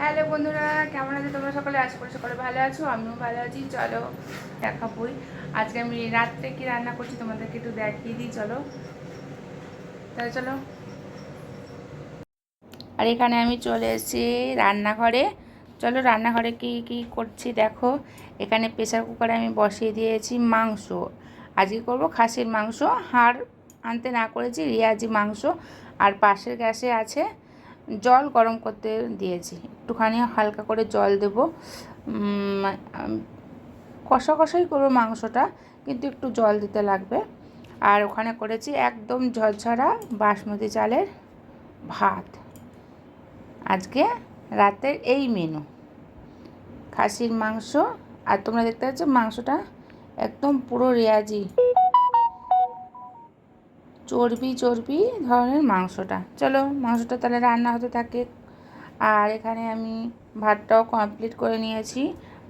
Hello বন্ধুরা, কেমন আছে তোমরা সকলে? আশা করি সকলে ভালো আছো, আমিও ভালো আছি। চলো দেখা দেখাবই আজকে আমি রাত্রে কি রান্না করছি তোমাদেরকে একটু দেখিয়ে দিই, চলো। তাহলে চলো। আর এখানে আমি চলে এসেছি রান্নাঘরে। চলো রান্নাঘরে কি কি করছি দেখো। এখানে প্রেসার কুকারে আমি বসিয়ে দিয়েছি মাংস। আজকে করব খাসির মাংস। হাড় আনতে না করেছি, রিয়াজি মাংস। আর পাশের গ্যাসে আছে জল গরম করতে দিয়েছি। একটুখানি হালকা করে জল দেব। কষা কষাই করব মাংসটা, কিন্তু একটু জল দিতে লাগবে। আর ওখানে করেছি একদম ঝরঝরা বাসমতি চালের ভাত। আজকে রাতের এই মেনু খাসির মাংস, আর তোমরা দেখতে পাচ্ছ মাংসটা একদম পুরো রেয়াজি। চর্বি চর্বি ধরনের মাংসটা। চলো, মাংসটা তাহলে রান্না হতে থাকে। আর এখানে আমি ভাতটাও কমপ্লিট করে নিয়েছি।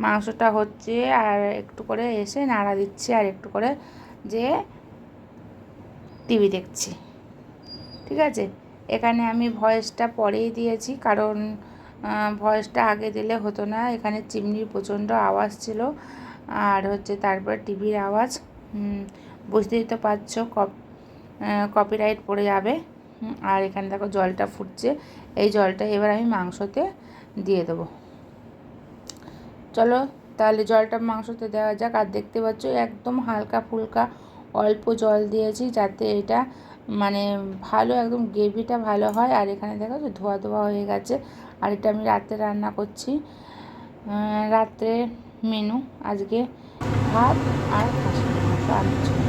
মাংসটা হচ্ছে আর একটু করে এসে নাড়া দিচ্ছি আর একটু করে যে টিভি দেখছি। ঠিক আছে? এখানে আমি ভয়েসটা পরেই দিয়েছি, কারণ ভয়েসটা আগে দিলে হতো না। এখানে চিমনির প্রচণ্ড আওয়াজ ছিল। আর হচ্ছে তারপর টিভির আওয়াজ। বুঝতেই তো পারছ কপ কপিরাইট পড়ে যাবে। আর এখানে দেখো জলটা ফুটছে। এই জলটা এবার আমি মাংসতে দিয়ে দেবো। চলো, তাহলে জলটা মাংসতে দেওয়া যাক। আর দেখতে পাচ্ছ, একদম হালকা ফুলকা অল্প জল দিয়েছি যাতে এটা মানে ভালো, একদম গ্রেভিটা ভালো হয়। আর এখানে দেখো যে ধোয়া ধোয়া হয়ে গেছে। আর এটা আমি রাতে রান্না করছি। রাত্রে মেনু, আজকে ভাত আর খাসির মাংস।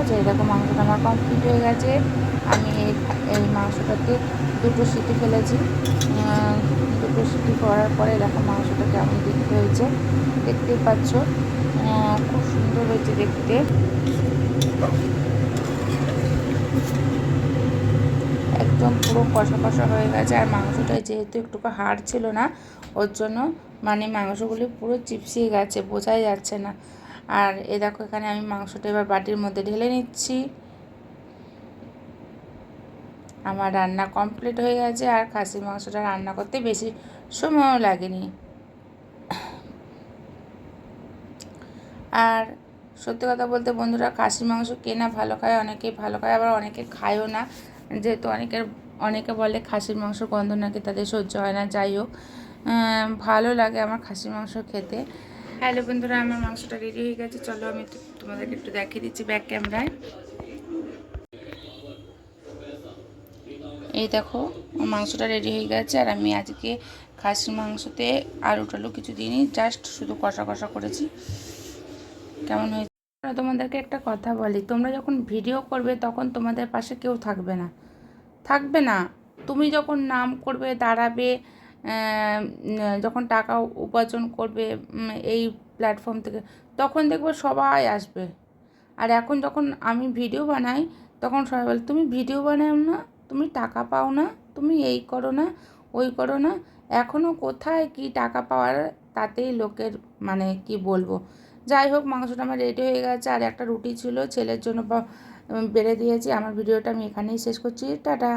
আছে এরকম মাংসটা আমার কমপ্লিট হয়ে গেছে। আমি এই মাংসটাতে দুটো সিটি ফেলেছি। দুটো সিটি করার পরে দেখো মাংসটা কেমন দেখতে হয়েছে। দেখতেই পাচ্ছ? খুব সুন্দর হয়েছে দেখতে। একদম পুরো কষা কষা হয়ে গেছে। আর মাংসটা যেহেতু একটু হাড় ছিল না, ওর জন্য মানে মাংসগুলি পুরো চিপসিয়ে গেছে, বোঝাই যাচ্ছে না। আর এ দেখো এখানে আমি মাংসটা এবার বাটির মধ্যে ঢেলে নিচ্ছি। আমার রান্না কমপ্লিট হয়ে গেছে আর খাসির মাংসটা রান্না করতে বেশি সময়ও লাগেনি। আর সত্যি কথা বলতে বন্ধুরা, খাসির মাংস কেনা ভালো খায়, অনেকেই ভালো খায়, আবার অনেকে খায়ও না। যেহেতু অনেকের, অনেকে বলে খাসির মাংস গন্ধ নাকি তাদের সহ্য হয় না, যাই হোক ভালো লাগে আমার খাসির মাংস খেতে। হ্যালো বন্ধুরা, আমার মাংসটা রেডি হয়ে গেছে। চলো আমি তোমাদেরকে একটু দেখিয়ে দিচ্ছি ব্যাক ক্যামেরায় এই দেখো মাংসটা রেডি হয়ে গেছে। আর আমি আজকে খাসির মাংসতে আলু টালু কিছু দিইনি জাস্ট শুধু কষা কষা করেছি। কেমন হয়েছে? তোমাদেরকে একটা কথা বলি, তোমরা যখন ভিডিও করবে তখন তোমাদের পাশে কেউ থাকবে না। থাকবে না। তুমি যখন নাম করবে, দাঁড়াবে যখন টাকা উপার্জন করবে এই প্ল্যাটফর্ম থেকে, তখন দেখবে সবাই আসবে। আর এখন যখন আমি ভিডিও বানাই, তখন সবাই বলে, তুমি ভিডিও বানাও না, তুমি টাকা পাও না, তুমি এই করো না, ওই করো না। এখনও কোথায় কি টাকা পাওয়ার, তাতেই লোকের মানে কি বলব? যাই হোক, মাংসটা আমার রেডি হয়ে গেছে। আর একটা রুটি ছিল, ছেলের জন্য বেড়ে দিয়েছি। আমার ভিডিওটা আমি এখানেই শেষ করছি। টাটা!